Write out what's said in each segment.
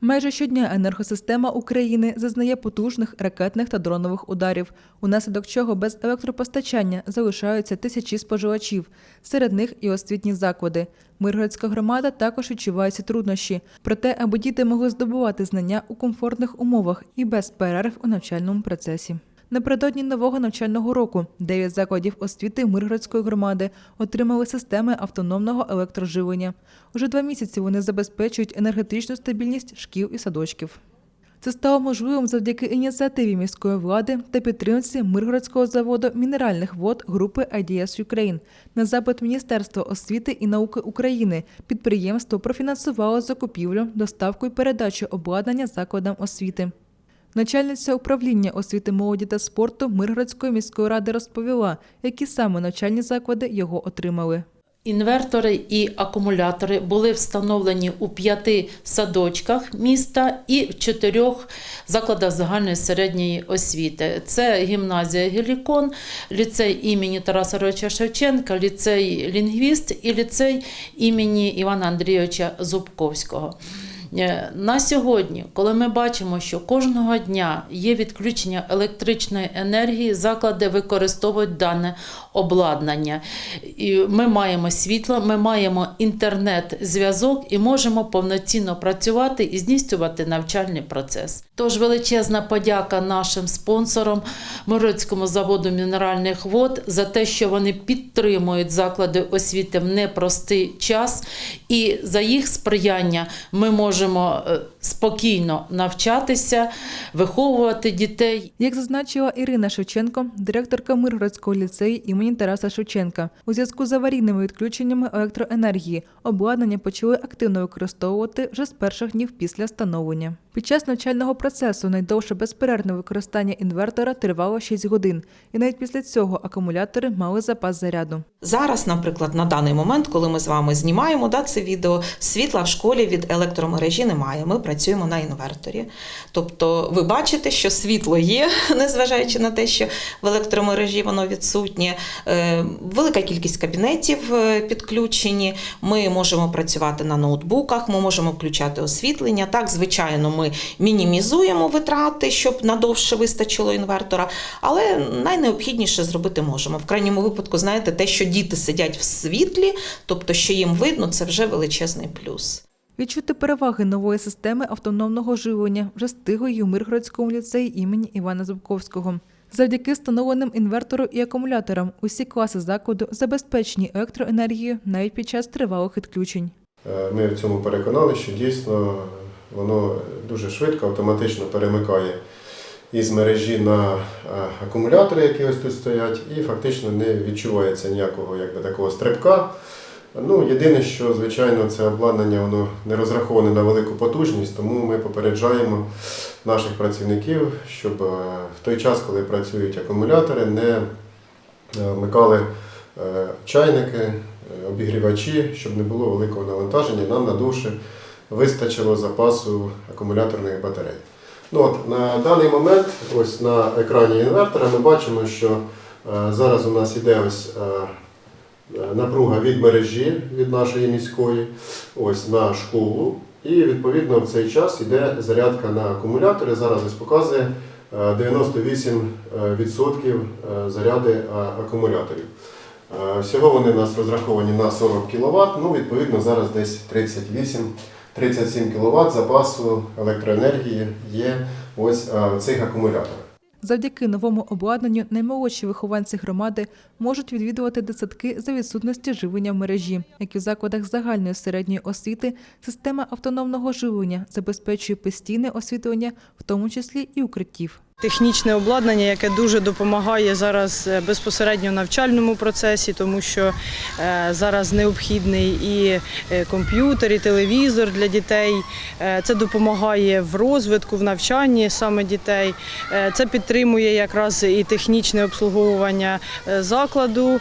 Майже щодня енергосистема України зазнає потужних ракетних та дронових ударів, унаслідок чого без електропостачання залишаються тисячі споживачів, серед них і освітні заклади. Миргородська громада також відчуває ці труднощі. Проте, аби діти могли здобувати знання у комфортних умовах і без перерв у навчальному процесі. Напередодні нового навчального року дев'ять закладів освіти Миргородської громади отримали системи автономного електроживлення. Уже два місяці вони забезпечують енергетичну стабільність шкіл і садочків. Це стало можливим завдяки ініціативі міської влади та підтримці Миргородського заводу мінеральних вод групи IDS Ukraine. На запит Міністерства освіти і науки України підприємство профінансувало закупівлю, доставку і передачу обладнання закладам освіти. Начальниця управління освіти молоді та спорту Миргородської міської ради розповіла, які саме навчальні заклади його отримали. Інвертори і акумулятори були встановлені у п'яти садочках міста і в чотирьох закладах загальної середньої освіти. Це гімназія Гелікон, ліцей імені Тараса Ровича Шевченка, ліцей Лінгвіст і ліцей імені Івана Андрійовича Зубковського. Е, На сьогодні, коли ми бачимо, що кожного дня є відключення електричної енергії, заклади використовують дане обладнання. І ми маємо світло, ми маємо інтернет-зв'язок і можемо повноцінно працювати і здійснювати навчальний процес. Тож величезна подяка нашим спонсорам Мирицькому заводу мінеральних вод за те, що вони підтримують заклади освіти в непростий час, і за їх сприяння ми можемо е, спокійно навчатися, виховувати дітей. Як зазначила Ірина Шевченко, директорка Миргородського ліцею імені Тараса Шевченка, у зв'язку з аварійними відключеннями електроенергії обладнання почали активно використовувати вже з перших днів після встановлення. Під час навчального процесу найдовше безперервне використання інвертора тривало 6 годин, і навіть після цього акумулятори мали запас заряду. Зараз, наприклад, на даний момент, коли ми з вами знімаємо да, це відео, світла в школі від електромережі немає. Ми працюємо на інверторі. Тобто, ви бачите, що світло є, незважаючи на те, що в електромережі воно відсутнє. Е, Велика кількість кабінетів е, підключені. Ми можемо працювати на ноутбуках, ми можемо включати освітлення. Так, звичайно, ми мінімізуємо витрати, щоб надовше вистачило інвертора, але найнеобхідніше зробити можемо. В крайньому випадку, знаєте, те, що діти сидять в світлі, тобто, що їм видно, це вже величезний плюс. Відчути переваги нової системи автономного живлення вже стигли й у Миргородському ліцеї імені Івана Зубковського. Завдяки встановленим інвертору і акумуляторам усі класи закладу забезпечені електроенергією навіть під час тривалих відключень. Е, Ми в цьому переконали, що дійсно воно дуже швидко, автоматично перемикає із мережі на е, акумулятори, які ось тут стоять, і фактично не відчувається ніякого якби, такого стрибка. Ну, єдине, що, звичайно, це обладнання воно не розраховане на велику потужність, тому ми попереджаємо наших працівників, щоб е, в той час, коли працюють акумулятори, не е, вмикали е, чайники, обігрівачі, щоб не було великого навантаження. Нам надовше вистачило запасу акумуляторних батарей. Ну, от, на даний момент, ось на екрані інвертора, ми бачимо, що зараз у нас іде ось напруга від мережі від нашої міської, ось на школу. І відповідно в цей час йде зарядка на акумулятори. Зараз ось показує е, 98% е, заряди е, акумуляторів. Е, Всього вони у нас розраховані на 40 кВт, ну відповідно зараз десь 38 37 кВт запасу електроенергії є ось е, в цих акумуляторах. Завдяки новому обладнанню наймолодші вихованці громади можуть відвідувати дитсадки за відсутності живлення в мережі, як і в закладах загальної середньої освіти. Система автономного живлення забезпечує постійне освітлення, в тому числі і укриттів. Технічне обладнання, яке дуже допомагає зараз е, безпосередньо навчальному процесі, тому що е, зараз необхідний і е, комп'ютер, і телевізор для дітей. Це допомагає в розвитку, в навчанні саме дітей. Це підтримує якраз і технічне обслуговування закладу.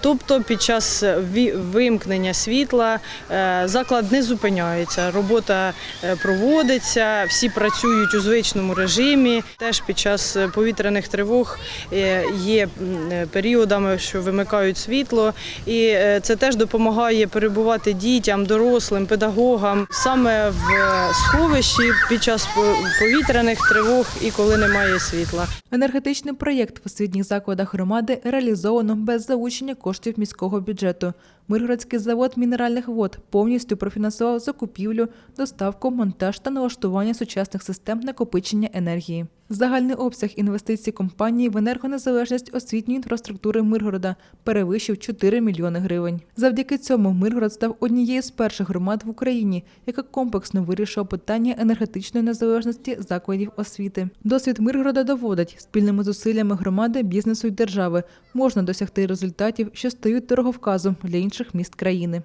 Тобто під час вимкнення світла заклад не зупиняється. Робота проводиться, всі працюють у звичному режимі. Теж під час е, повітряних тривог е, є е, періодами, що вимикають світло, і це теж допомагає перебувати дітям, дорослим, педагогам саме в сховищі під час повітряних тривог і коли немає світла. Енергетичний проєкт в освітніх закладах громади реалізовано без залучення коштів міського бюджету. Миргородський завод мінеральних вод повністю профінансував закупівлю, доставку, монтаж та налаштування сучасних систем накопичення енергії. Загальний обсяг інвестицій компанії в енергонезалежність освітньої інфраструктури Миргорода перевищив 4 мільйони гривень. Завдяки цьому Миргород став однією з перших громад в Україні, яка комплексно вирішила питання енергетичної незалежності закладів освіти. Досвід Миргорода доводить спільними зусиллями громади, бізнесу і держави можна досягти результатів, що стають дороговказом для інших міст країни.